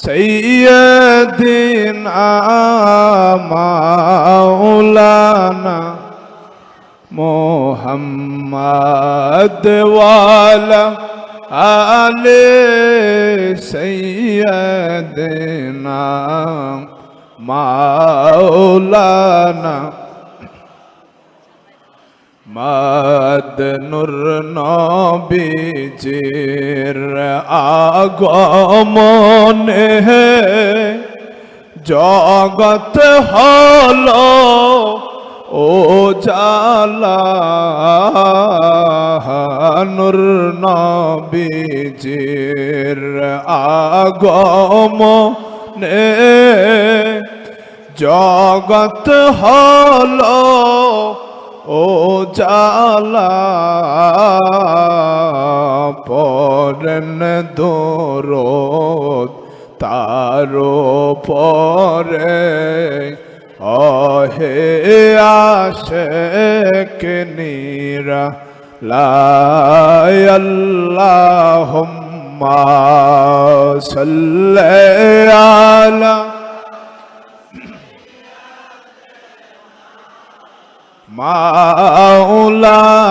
سيدنا مولانا محمد وعلى آل سيدنا مولانا মাদ নুর নবীজির আগমনে জগত হলো ও জালা নুর নবীজির আগমনে জগত হলো ও জালা পরন দোরত তারো পরে অহে আশেক নিরা লাল্লাহুম্মা সাল্লি মাওলানা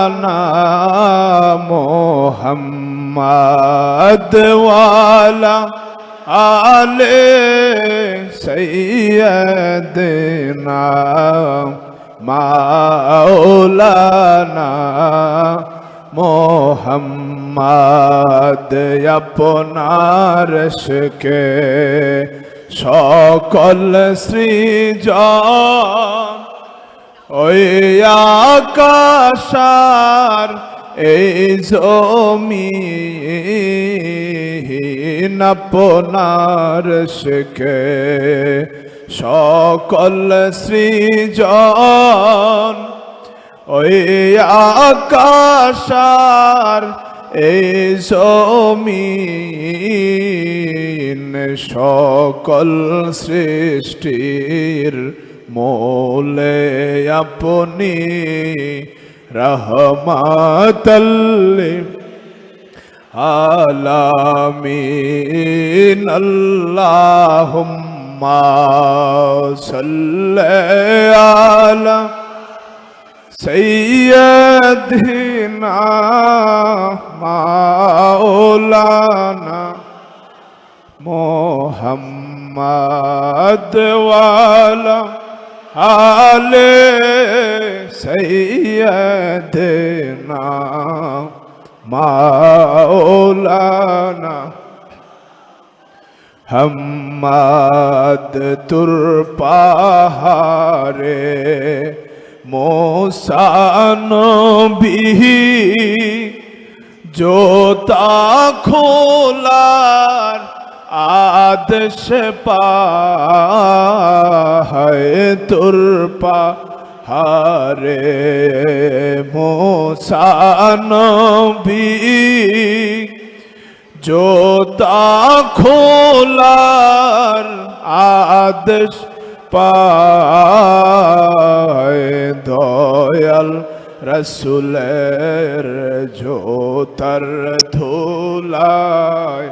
মোহাম্মদ ওয়ালা আলে সৈয়দনা মাওলানা মোহাম্মদ আপনার সকল সৃজন ওই আকাশার এই জমিন আপনার শেখে। সকল সৃজন ওই আকাশার এই জমিন সকল সৃষ্টির মোলে আপনি রহমাতাল্লি আলামিন আল্লাহুম্মা সাল্লি আলা সাইয়্যিদিনা মাওলানা মোহাম্মদ ওয়ালা আলে সৈয়দনা মাওলানা হাম্মাদ তুর পাহারে মোসানবিহি জোতা খোলার আদেশ পায় তোর পাহারে মোসানবি জোতা খোলার আদেশ পায় দয়াল রসুলের জোতার ধুলায়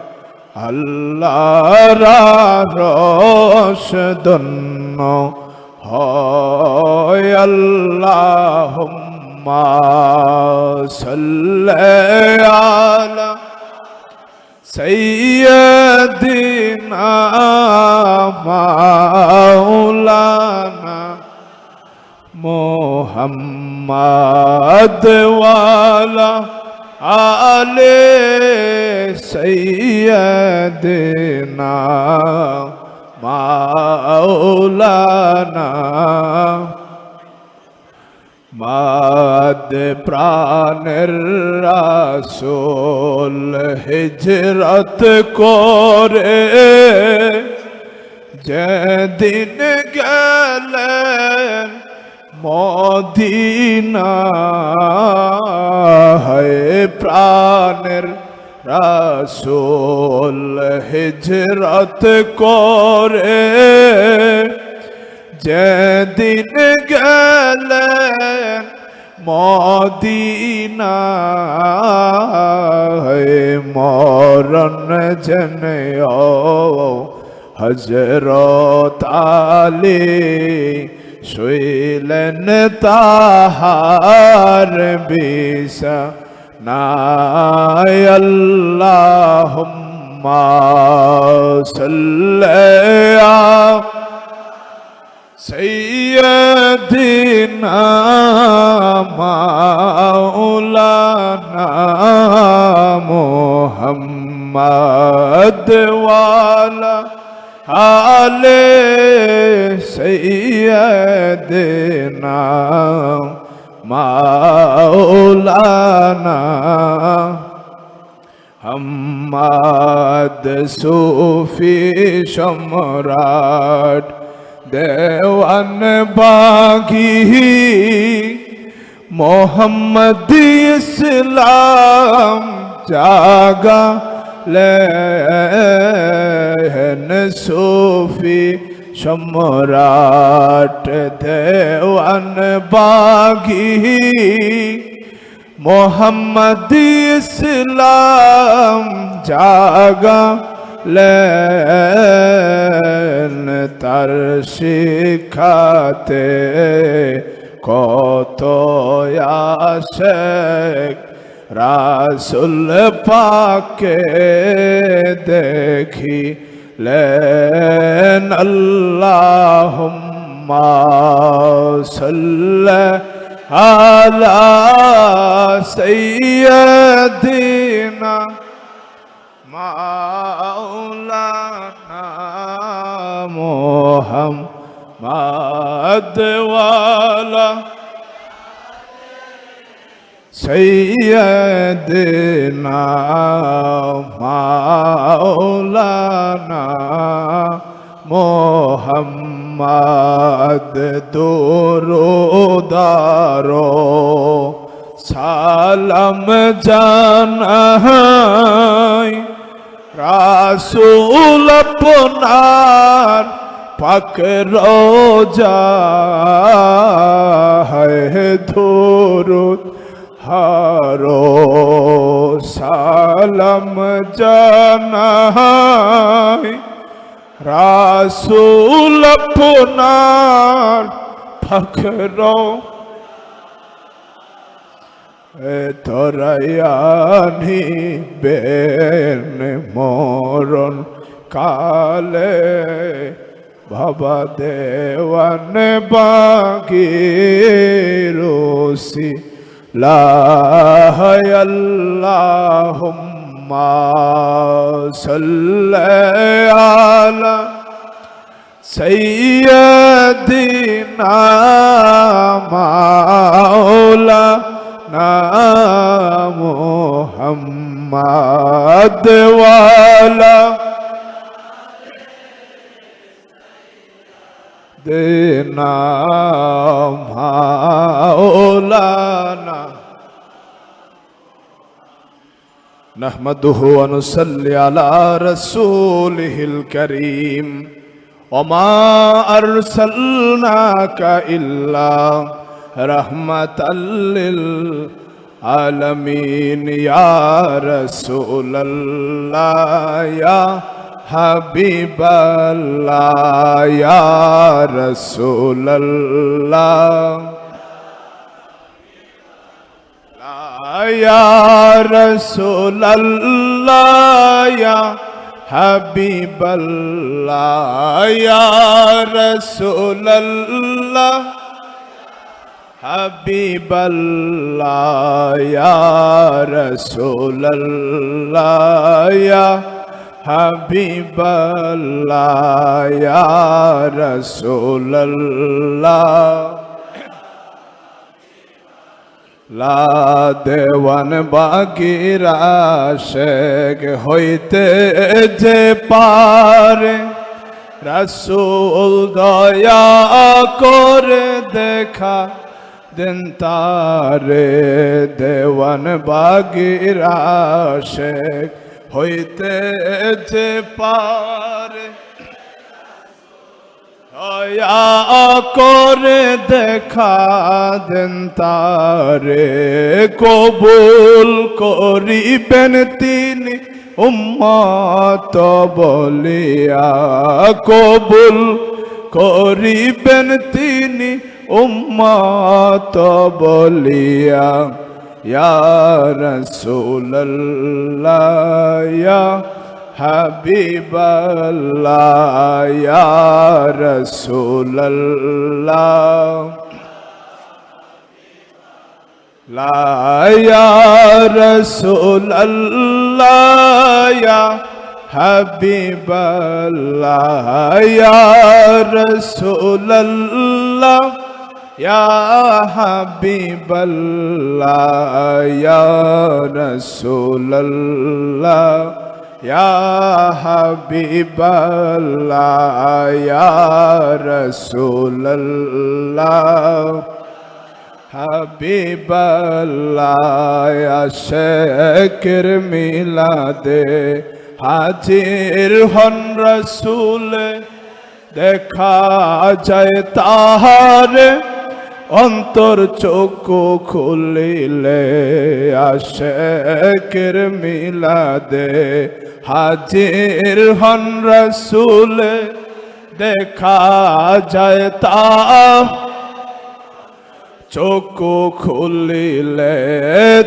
আল্লাহরস দন্ন হয় আল্লাহ আলা সৈয়দিনা মাওলানা মোহাম্মদ ওয়ালা আলে সৈয়দনা মাওলানা মাদ প্রাণের রাসূল হিজরত করে যেদিন গেলেন মদিনা হয় প্রাণের রাসূল হিজরত করে। যেদিন গেলেন মদিনা মরণ জনে হজরত আলী شيلا بيسا بسنايا اللهم صل يا سيدنا مولانا محمد وعلى हाल सैदना मौलाना हम्माद सूफी सम्राट देवन बागी मोहम्मद इस्लाम जागा লেন সুফি সম্রাট দেওয়ান বাগি মোহাম্মদ ইসলাম জাগা লেন তার শিখাতে কত আশেক রাসুল পাকে দেখি লেন আল্লাহ সাল আলা সৈয়দিনা মাওলানা মোহাম্মদ ওয়ালা سيدنا مولانا মোহাম্মদ দুরুদারো সালাম জানাই রাসূল আপনার পাক রোজা হে ধুরুদ হারো সালাম জানাই। রাসুল আপনার ফখর তোরায়ানি বেন মরণ কালে বাবা দেওয়ান বাগি রোসি لا هي اللهم صل على سيدنا مولانا محمد وعلى دينا مولانا نحمده ونصلي على رسوله الكريم. وما أرسلناك إلا رحمة للعالمين. يا رسول الله يا حبيب الله يا رسول الله. يا رسول الله يا حبيب الله يا رسول الله حبيب الله يا رسول الله يا حبيب الله يا رسول الله লা দেওয়ান বাগিরা শেখ হইতে যে পারে, রসুল দয়া করে দেখা দেন তারে দেওয়ান বাগিরা শেখ হইতে যে পারে। দয়া করে দেখা দেন তারে, কবুল করিবেন তিনি উম্মত বলিয়া। কবুল করিবেন তিনি উম্মত বলিয়া। ইয়া রাসূলুল্লাহ, ইয়া হাবিবাল্লাহ ইয়া রাসূলুল্লাহ। লা ইয়া রাসূলুল্লাহ ইয়া হাবিবাল্লাহ ইয়া রাসূলুল্লাহ ইয়া হাবিবাল্লাহ ইয়া রাসূলুল্লাহ। يا حبيب الله يا رسول الله يا حبيب الله يا رسول الله হাবিবাল্লাহ শেখর মিলাদে হাজির হন রসুল দেখা যায় তাহার অন্তর চোখু খুলিলে আশেকের মিলাদে হাজির হন রসুল, দেখা যায় তা। চোখু খুলিলে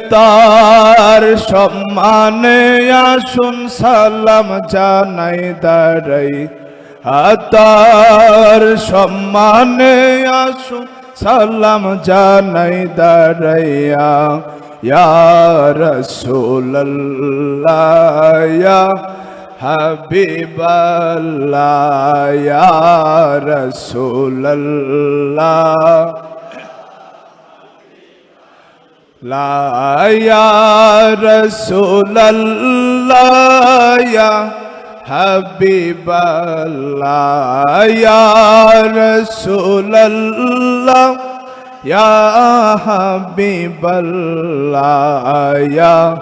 তার সম্মানে আসুন, সালাম জানাই দাঁড়াই। তার সম্মানে আসুন, সালাম জানাই দাঁড়াইয়া। Ya Rasulallah Ya Habiballah Ya Rasulallah لا يا رسول الله يا حبيب الله يا رسول الله يا حبيب الله يا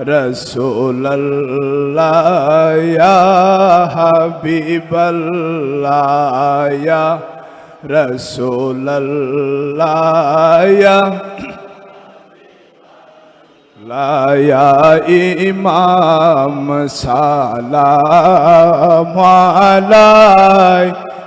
رسول الله يا حبيب الله يا رسول الله يا يا إمام سلام عليك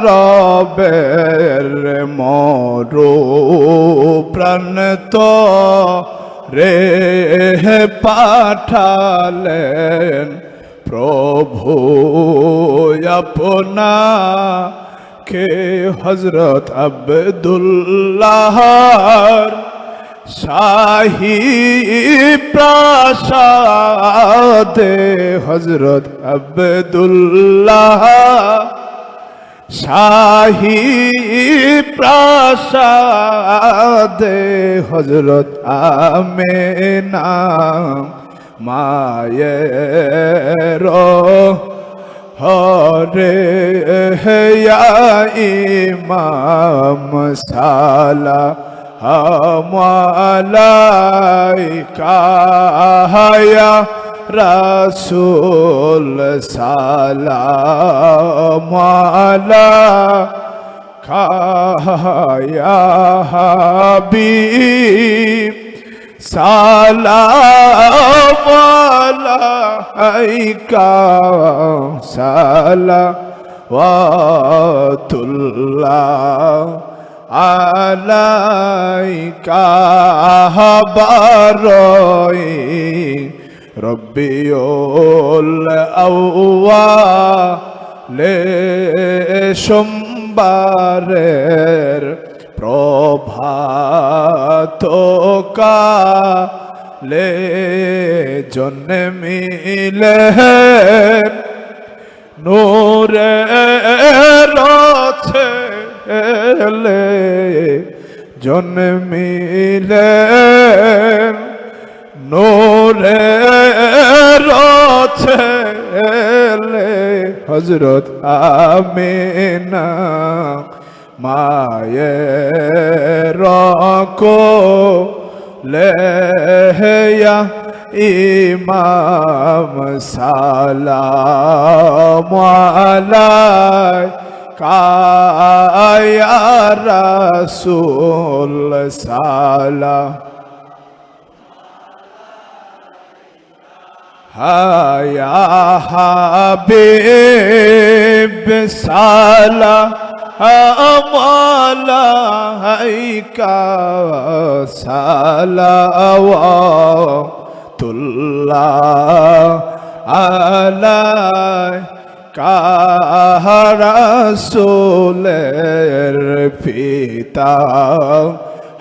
রবের মরু প্রাণ তো রে পাঠালেন প্রভু আপনা কে হজরত আব্দুল্লাহর শাহী প্রাসাদে হজরত আব্দুল্লাহ। শাহী প্রাসাদে হজরত আমেনা মায়ের হরে ইমাম সালা আমালাইকা হায়া রাসূল সালাম আলাইকা ইয়া হাবিব সালাম আলাইকা সালাওয়াতুল্লাহ আলাইকা বারই রব্বিউল আউয়া লে সোমবারের প্রভাত কালে জন্মিলে নূরে রথে এলে জন্মিলে নূরে রথে এলে হজরত আমিনা মায়ের লেয়া ইমাম সালাম আলাই কায়া রাসূল সালাম হায়া হাবিব সালাম আলাইকা সালাওয়াতুল্লাহ আলাইকা রাসূলের পিতা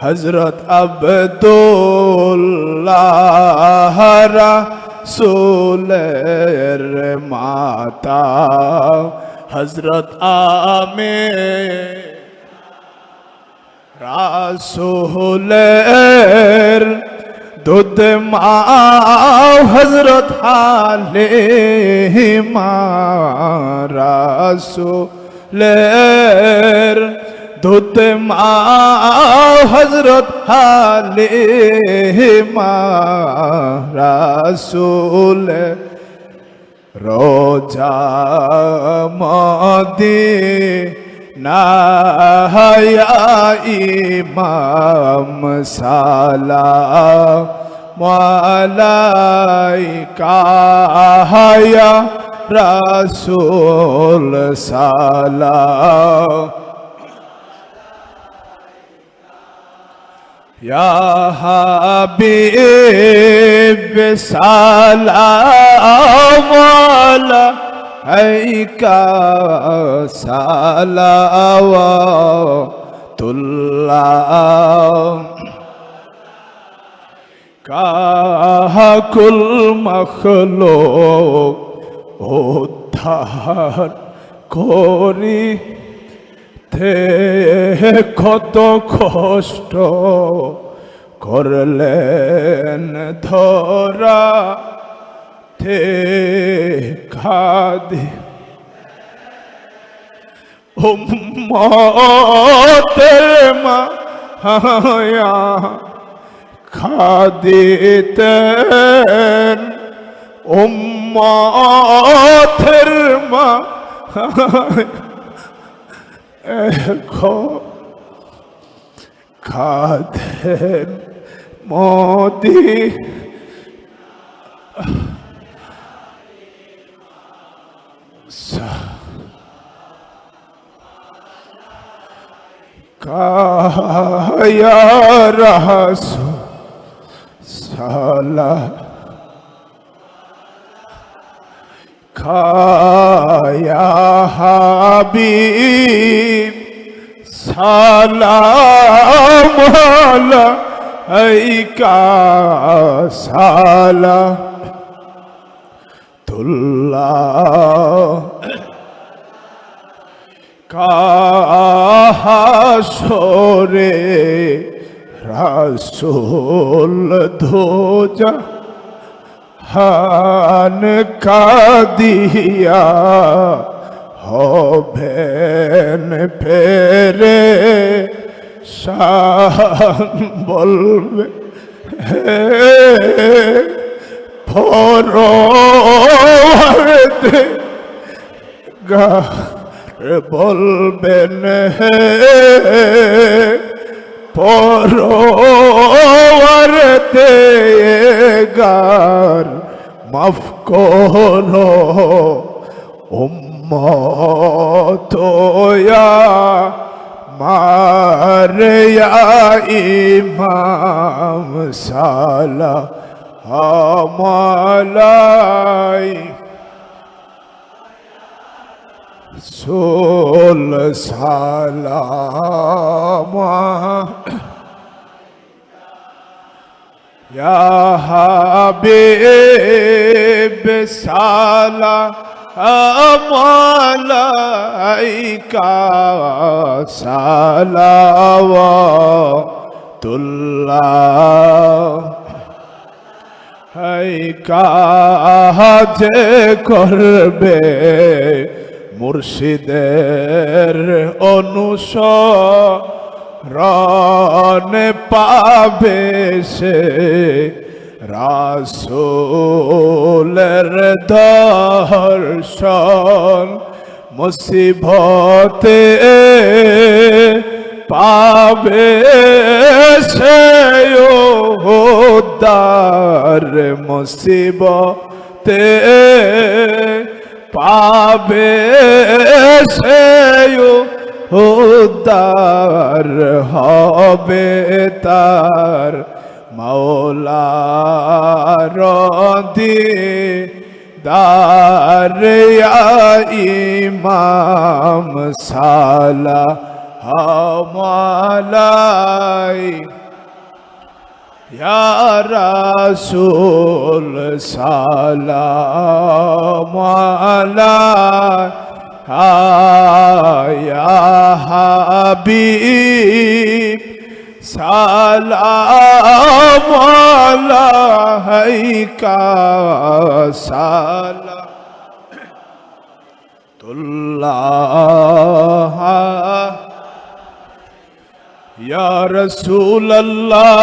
হজরত আব্দুল্লাহ রাসূলের মাতা হজরত আমে রাসূলের দুধ মা হজরত হালে মা রাসূলের দুধ মা হজরত হালে মা রাসূলের রোজা Modi Nahaya imam salam Malaika haya rasul salam Ya Habib salam walaika عليك صلوات الله কাহাকুল মখলোক উদ্ধার করি তে কত কষ্ট করলেন ধরা তে খাদি। উম্মতের মায়া খাদিতেন। উম্মতের মা খাদেন মোদি। রাসূল সালা খায়া হাবিব সালাম আলাইকা সালা তুল্লাহ কাহাসরে রাসূল ধোজা হান কাদিয়া হবেন ফেরে শান বলবে হে ফরোয়ার্দে গার বলবেন হে পরোয়ার্দে গার মাফ করো উম্মতয়া মারিয়া ইমাম সালা all my life. Soul salama. Ya Habib salam alaika salawatullah কাজ করবে মুর্শিদের অনুসরণ পাবে সে রাসূলের দর্শন মুসিবতে পাবে সে উদ্ধার মুসিবতে পাবে সে উদ্ধার হবে তার মৌলার দিয়ে দারিয়া ইমাম সালা হামালাই ইয়া রাসূল সালাম আলাইকা হাবিব সালাম আলাইকা সালাম। তুল্লাহ ইয়া রসুল আল্লাহ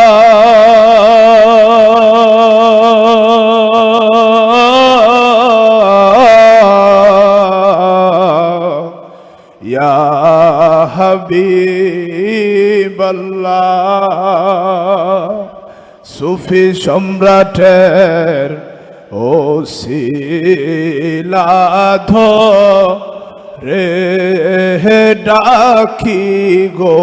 ইয়া হাবিব আল্লাহ সুফি সম্রাটের ও শিলাধ রে ডাকি গো।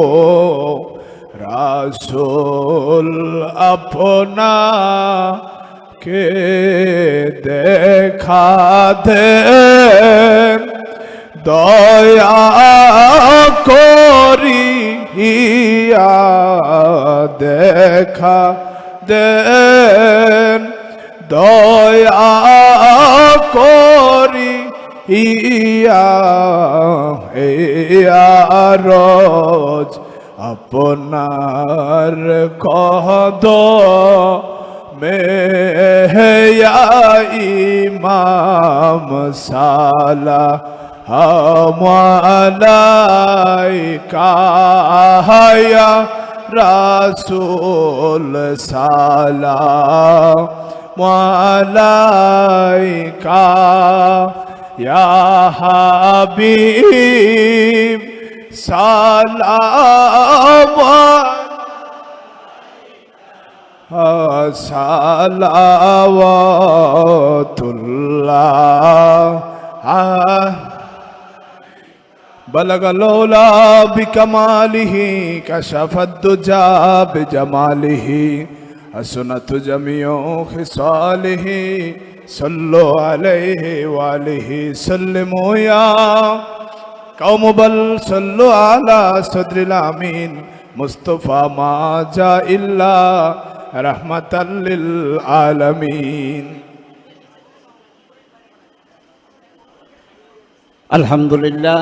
রাসুল আপনা কে দেখা দেন দয়া করিয়া দেখা দেন দয়া করি ইয়া রোজ আপনার কহদ ইমাম সালা হামালাইকা হায়া রাসূল সালাম মালাইকা ইয়া হাবিব সালাম সালাওয়াতুল্লাহ بلغ الأولى بكماله كشف الدجى بجماله حسنت جميع خصاله صلوا عليه وآله سلموا يا কাউমবল সল্লু আলা সদরিল আমিন মুস্তফা মাজা ইল্লা রহমতাল্লিল আলমিন। আলহামদুলিল্লাহ